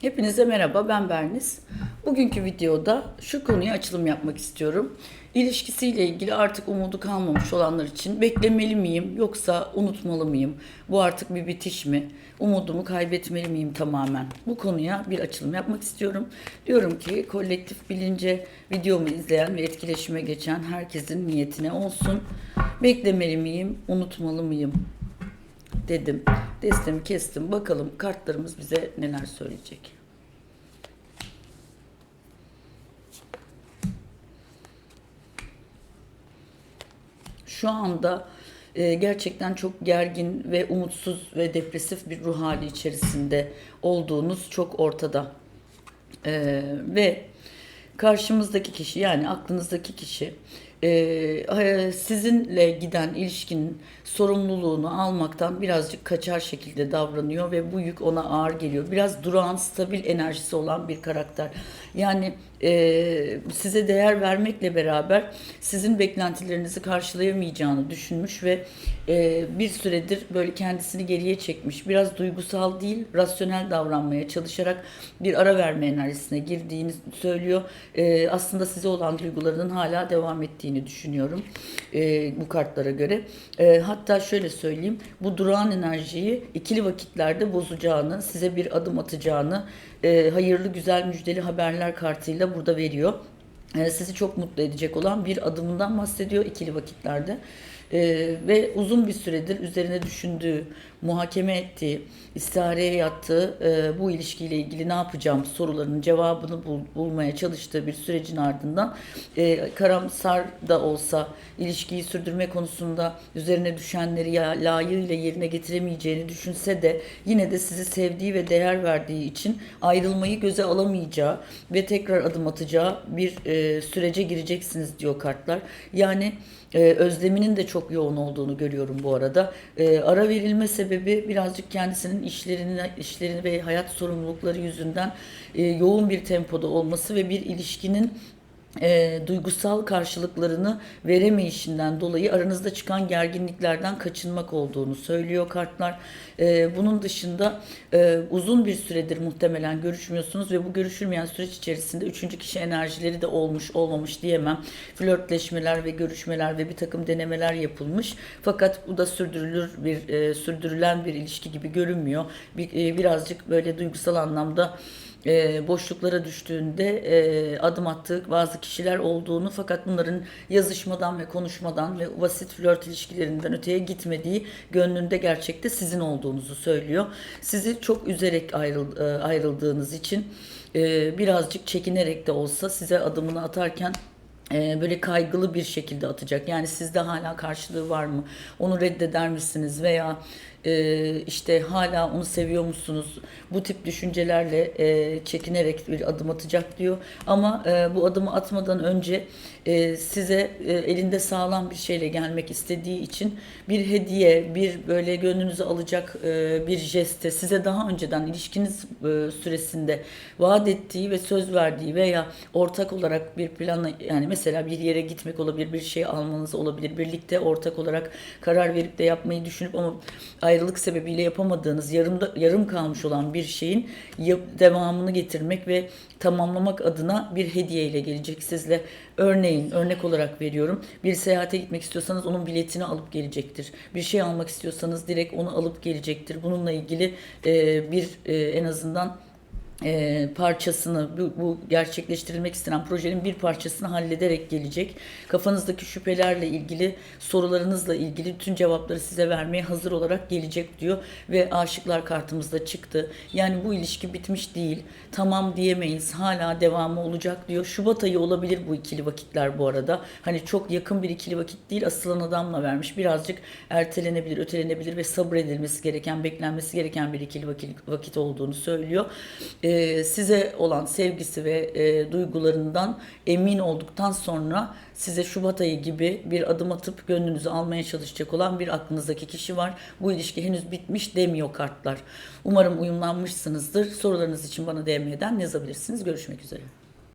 Hepinize merhaba, ben Berniz. Bugünkü videoda şu konuya açılım yapmak istiyorum. İlişkisiyle ilgili artık umudu kalmamış olanlar için beklemeli miyim yoksa unutmalı mıyım? Bu artık bir bitiş mi? Umudumu kaybetmeli miyim tamamen? Bu konuya bir açılım yapmak istiyorum. Diyorum ki kolektif bilince videomu izleyen ve etkileşime geçen herkesin niyetine olsun. Beklemeli miyim, unutmalı mıyım? dedim. Destemi kestim. Bakalım kartlarımız bize neler söyleyecek. Şu anda e, gerçekten çok gergin ve umutsuz ve depresif bir ruh hali içerisinde olduğunuz çok ortada. E, ve karşımızdaki kişi yani aklınızdaki kişi e, sizinle giden ilişkinin sorumluluğunu almaktan birazcık kaçar şekilde davranıyor ve bu yük ona ağır geliyor. Biraz durağan, stabil enerjisi olan bir karakter. Yani e, size değer vermekle beraber sizin beklentilerinizi karşılayamayacağını düşünmüş ve e, bir süredir böyle kendisini geriye çekmiş. Biraz duygusal değil, rasyonel davranmaya çalışarak bir ara verme enerjisine girdiğini söylüyor. E, aslında size olan duygularının hala devam ettiğini düşünüyorum e, bu kartlara göre. E, hatta şöyle söyleyeyim, bu durağan enerjiyi ikili vakitlerde bozacağını, size bir adım atacağını, e, hayırlı güzel müjdeli haberler kartıyla burada veriyor. E, sizi çok mutlu edecek olan bir adımından bahsediyor ikili vakitlerde. Ee, ve uzun bir süredir üzerine düşündüğü, muhakeme ettiği, istihareye yattığı e, bu ilişkiyle ilgili ne yapacağım sorularının cevabını bul, bulmaya çalıştığı bir sürecin ardından e, karamsar da olsa ilişkiyi sürdürme konusunda üzerine düşenleri ya, layığıyla yerine getiremeyeceğini düşünse de yine de sizi sevdiği ve değer verdiği için ayrılmayı göze alamayacağı ve tekrar adım atacağı bir e, sürece gireceksiniz diyor kartlar. Yani e, özleminin de çok yoğun olduğunu görüyorum bu arada. E, ara verilme sebebi birazcık kendisinin işlerini, işlerini ve hayat sorumlulukları yüzünden e, yoğun bir tempoda olması ve bir ilişkinin e, duygusal karşılıklarını veremeyişinden dolayı aranızda çıkan gerginliklerden kaçınmak olduğunu söylüyor kartlar. E, bunun dışında e, uzun bir süredir muhtemelen görüşmüyorsunuz ve bu görüşülmeyen süreç içerisinde üçüncü kişi enerjileri de olmuş olmamış diyemem. Flörtleşmeler ve görüşmeler ve bir takım denemeler yapılmış. Fakat bu da sürdürülür bir e, sürdürülen bir ilişki gibi görünmüyor. Bir, e, birazcık böyle duygusal anlamda e, boşluklara düştüğünde e, adım attığı bazı kişiler olduğunu fakat bunların yazışmadan ve konuşmadan ve basit flört ilişkilerinden öteye gitmediği gönlünde gerçekte sizin olduğunuzu söylüyor. Sizi çok üzerek ayrıl, ayrıldığınız için e, birazcık çekinerek de olsa size adımını atarken e, böyle kaygılı bir şekilde atacak. Yani sizde hala karşılığı var mı? Onu reddeder misiniz? Veya e, işte hala onu seviyor musunuz? Bu tip düşüncelerle e, çekinerek bir adım atacak diyor. Ama e, bu adımı atmadan önce e, size e, elinde sağlam bir şeyle gelmek istediği için bir hediye, bir böyle gönlünüzü alacak e, bir jeste, size daha önceden ilişkiniz e, süresinde vaat ettiği ve söz verdiği veya ortak olarak bir planla yani mesela bir yere gitmek olabilir, bir şey almanız olabilir, birlikte ortak olarak karar verip de yapmayı düşünüp ama ayrılık sebebiyle yapamadığınız, yarımda yarım kalmış olan bir şeyin devamını getirmek ve tamamlamak adına bir hediye ile gelecek sizle. Örneğin, örnek olarak veriyorum. Bir seyahate gitmek istiyorsanız onun biletini alıp gelecektir. Bir şey almak istiyorsanız direkt onu alıp gelecektir. Bununla ilgili e, bir e, en azından e, parçasını bu, bu gerçekleştirilmek istenen projenin bir parçasını hallederek gelecek. Kafanızdaki şüphelerle ilgili sorularınızla ilgili tüm cevapları size vermeye hazır olarak gelecek diyor ve aşıklar kartımızda çıktı. Yani bu ilişki bitmiş değil. Tamam diyemeyiz. Hala devamı olacak diyor. Şubat ayı olabilir bu ikili vakitler bu arada. Hani çok yakın bir ikili vakit değil. Asılan adamla vermiş. Birazcık ertelenebilir, ötelenebilir ve sabredilmesi gereken, beklenmesi gereken bir ikili vakit, vakit olduğunu söylüyor e, size olan sevgisi ve e, duygularından emin olduktan sonra size Şubat ayı gibi bir adım atıp gönlünüzü almaya çalışacak olan bir aklınızdaki kişi var. Bu ilişki henüz bitmiş demiyor kartlar. Umarım uyumlanmışsınızdır. Sorularınız için bana DM'den yazabilirsiniz. Görüşmek üzere.